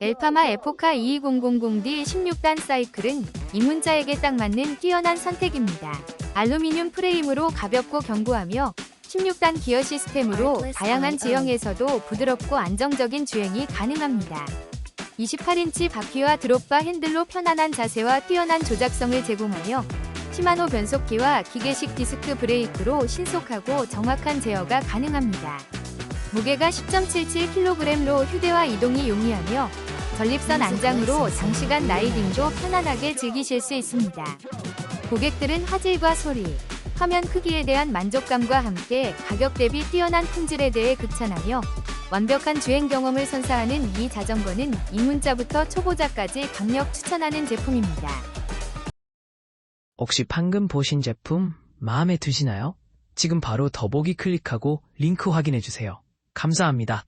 엘파마 에포카 22000D 16단 사이클은 입문자에게 딱 맞는 뛰어난 선택입니다. 알루미늄 프레임으로 가볍고 견고하며 16단 기어 시스템으로 다양한 지형에서도 부드럽고 안정적인 주행이 가능합니다. 28인치 바퀴와 드롭바 핸들로 편안한 자세와 뛰어난 조작성을 제공하며 시마노 변속기와 기계식 디스크 브레이크로 신속하고 정확한 제어가 가능합니다. 무게가 10.77kg로 휴대와 이동이 용이하며 전립선 안장으로 장시간 라이딩도 편안하게 즐기실 수 있습니다. 고객들은 화질과 소리, 화면 크기에 대한 만족감과 함께 가격 대비 뛰어난 품질에 대해 극찬하며 완벽한 주행 경험을 선사하는 이 자전거는 입문자부터 초보자까지 강력 추천하는 제품입니다. 혹시 방금 보신 제품 마음에 드시나요? 지금 바로 더보기 클릭하고 링크 확인해 주세요. 감사합니다.